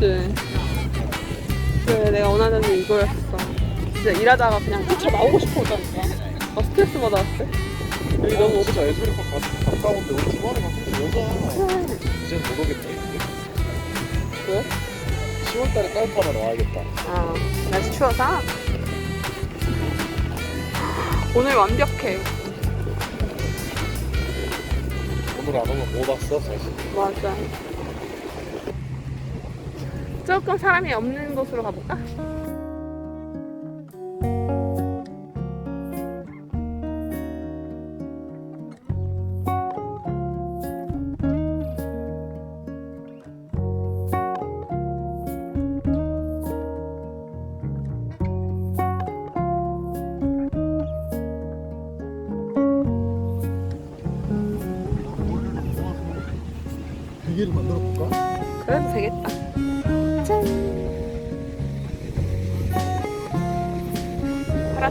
그래 내가 원하는 게 이거였어 진짜 일하다가 그냥 쫓아 나오고 싶었다니까 아 스트레스 받았을 여기 너무 진짜 애소리 가 가까운데 우리 주말에 가서 오자. 이제는 못 오겠네. 왜? 10월달에 깔끔하면 와야겠다. 아 날씨 추워서 오늘 완벽해 오늘 안 오면 못 왔어 사실. 맞아 조금 사람이 없는 곳으로 가볼까? 비계를 만들어 볼까? 그래도 되겠다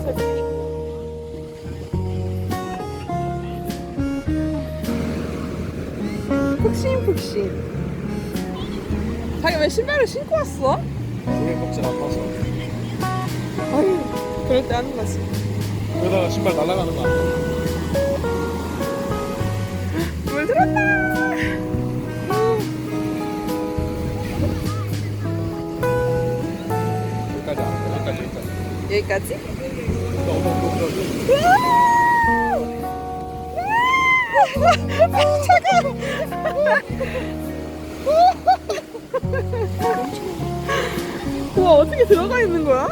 입고 푹신푹신 자기 왜 신발을 신고 왔어? 종이 껍질 아파서. 아유 그럴 때 하는 거지 그러다가 신발 날아가는 거 아니야? 물 들었다 여기까지 안 돼. 여기까지 여기까지. 여기까지? 우와 어떻게 들어가 있는 거야?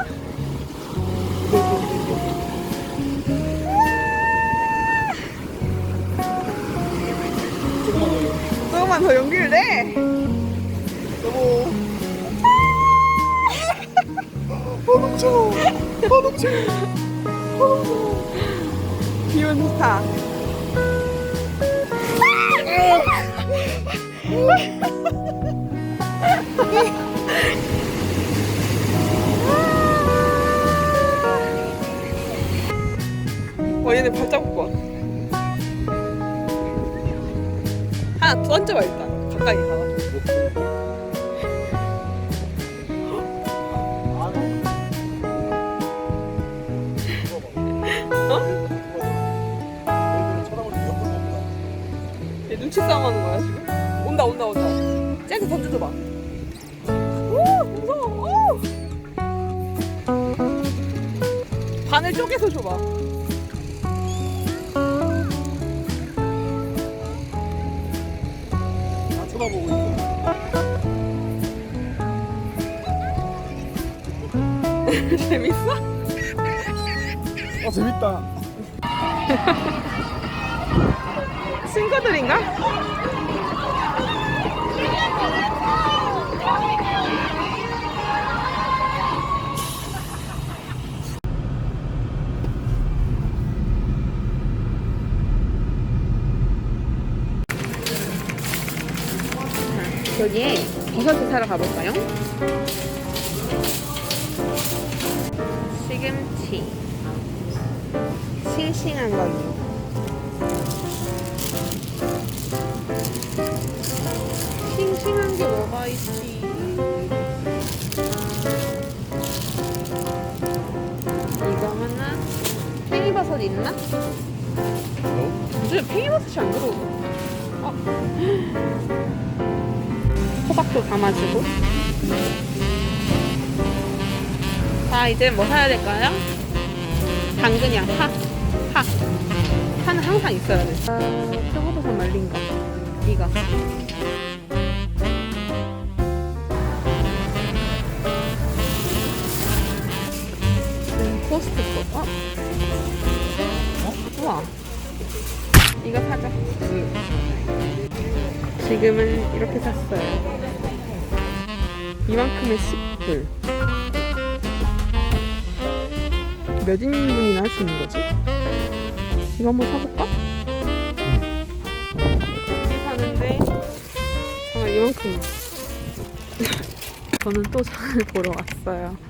조금만 더 여기. 조금만 더 용기를 내 여보. 허벅죠. 허벅죠. 기분 좋다 와 얘네 발자국 봐. 하나 더 앉아봐 일단. 가까이 가 눈치 싸움 하는 거야 지금? 온다 온다 온다 쟤한테 던져줘봐 오 무서워 오! 반을 쪼개서 줘봐 다 쳐다보고 있어. 재밌어? 아 재밌다. 친구들인가? 여기에 버섯을 사러 가볼까요? 시금치 싱싱한 거요 게 뭐가 있지? 이거 하나 팽이버섯 있나? 너? 요즘 팽이버섯이 안 들어오고 어. 호박도 담아주고 자 이제 뭐 사야 될까요? 당근이야 파 파. 파는 항상 있어야 돼 아, 표고버섯 말린 거 이거 음, 포스트잇 어? 어? 우와 이거 사자 지금은 이렇게 샀어요 이만큼에 10불 몇 인분이나 할 수 있는 거지? 이거 한번 사볼까? 이렇게 사는데 정말 이만큼 저는 또 장을 보러 왔어요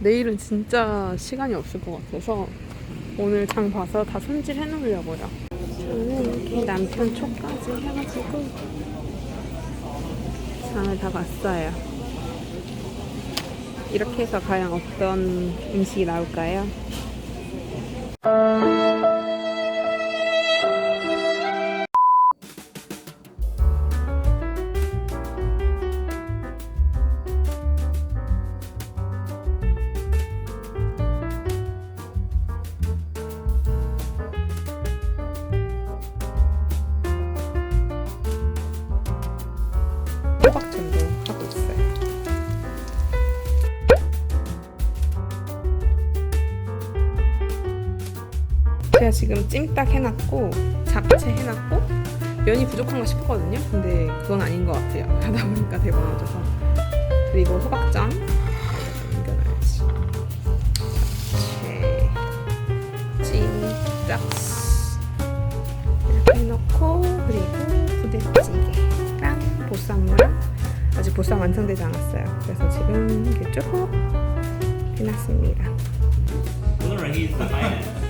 내일은 진짜 시간이 없을 것 같아서 오늘 장 봐서 다 손질 해 놓으려고요 저는 이렇게 남편 초까지 해가지고 장을 다 봤어요 이렇게 해서 과연 어떤 음식이 나올까요? 지금 찜닭 해놨고 잡채 해놨고 면이 부족한가 싶었거든요. 근데 그건 아닌 것 같아요. 하다 보니까 대박나져서 그리고 호박전 남겨놔야지. 잡채 찜닭 이렇게 해놓고 그리고 부대찌개랑 보쌈이랑 아직 보쌈 완성되지 않았어요. 그래서 지금 이렇게 쭉 해놨습니다. The finance. Happy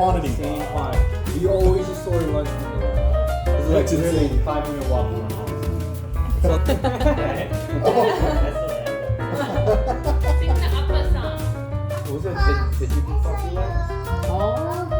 quantity. Same part. We always just order lunch from there. It's like That's literally insane. five minute walk from our house. Oh. What was it? The, the chicken fucking one? 설